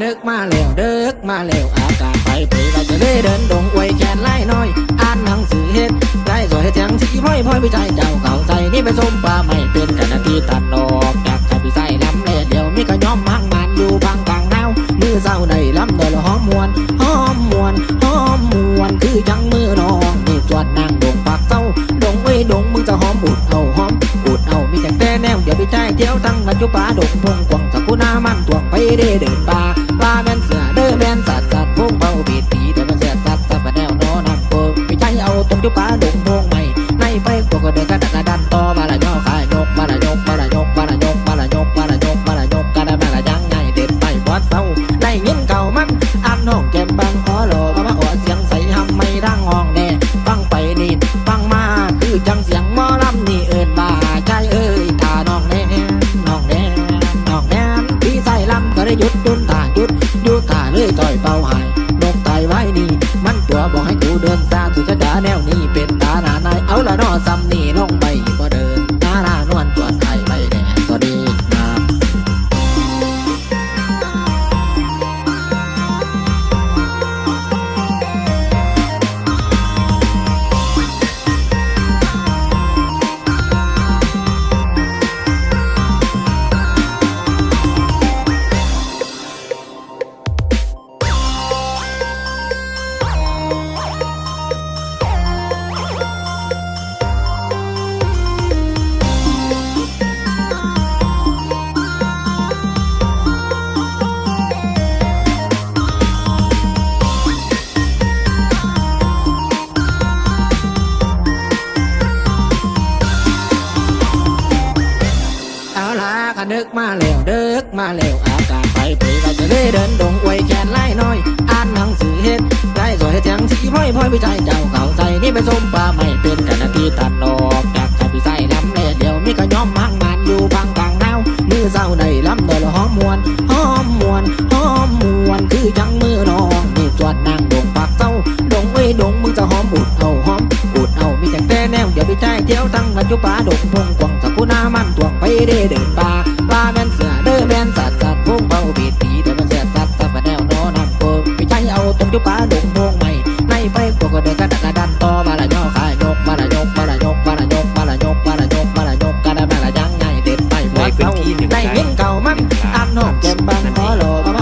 เด็กมาแล้วเด็กมาเร็วอากาศไปไปเราจะได้เดินดงอวยแขนไล่น้อยอ่านหนังสือเฮ็ดได้สวยเฮ็ดจังสีพ่อยพ่อยไปใจเจ้าเขาใส่นี่ไปส้มปลาไม่เป็นกันนาทีตัดดอกอยากจะไปใส่ลำเล่เดียวมีก็ย้อมมังมันอยู่บางกลางดาวมือเศร้าในลำเดลหอ กันอยู่ป่าดงพงกวางสักกุนามันตวงไปเด้เดินป่าป่าแม่นเสือเด้อแม่นสัตว์สัตว์พงเบาบีดปีแต่มันเสียสัตว์สัตว์แนวนอนำโกไปใจเอาตรงอยู่ป่าดงพงใหม่ในไปกวก็เดินกันกระดันต่อมาละย่อขายกมาละยกมาละยกมาละยกมาละยกมาละยกมาละยกกันมาละยังไงเด็ดไปวัดเศร้าไล่เงินเก่ามันอันห้องแก้มบาง หยุดดุนตาหยุดยุดตาเลยต่อยเป่าหายนกตายไว้นี่ มันตัวบอกให้กูเดินตาถือจะด่าแนวนี้เป็นตาหนาในเอาละนอซ้ำนี่ลง เอาละกันนึกมาแล้วเดึกมาแล้วอากาศไปไปเราจะได้เดินดงอวยแขนไล่น้อย อ่านหนังสือเฮ็ดได้สวยเฮ็ดจังสีพ่อยพ่อยไปใจเจ้าเขาใส่นี่ไปส้มปลาไม่เป็นกันนาทีตัดดอกจากจะไปใส่ลำเล่เดียวมีก็ย้อมมังมันอยู่บางกลางดาวมือเศร้าได้ลำเดลหอมมวนหอมมวนหอมมวนคือจังมือน้องนี่จวดนาง แต่แต่แนวเดี๋ยวไปใจเที่ยวตั้งกันอยู่ป่าดงพงกวางสักกุนามันตวงไปเด้เดินป่าป่าแม่นเสือเด้อแม่นสัตว์สัตว์พงเบาบีดปีแต่มันเสียสัตว์สัตว์มาแนวนอนำโกไปใจเอาตรงอยู่ป่าดงพงใหม่ในไปกวก็เดินกันกระดันต่อมาละย่อขายกมาละยกมาละยกมาละยกมาละยกมาละยกมาละยกกันมาละยังไงเด็ดไปวัดเศร้าได้เงินเก่ามันอันนอกแก้มบางขอหล่อ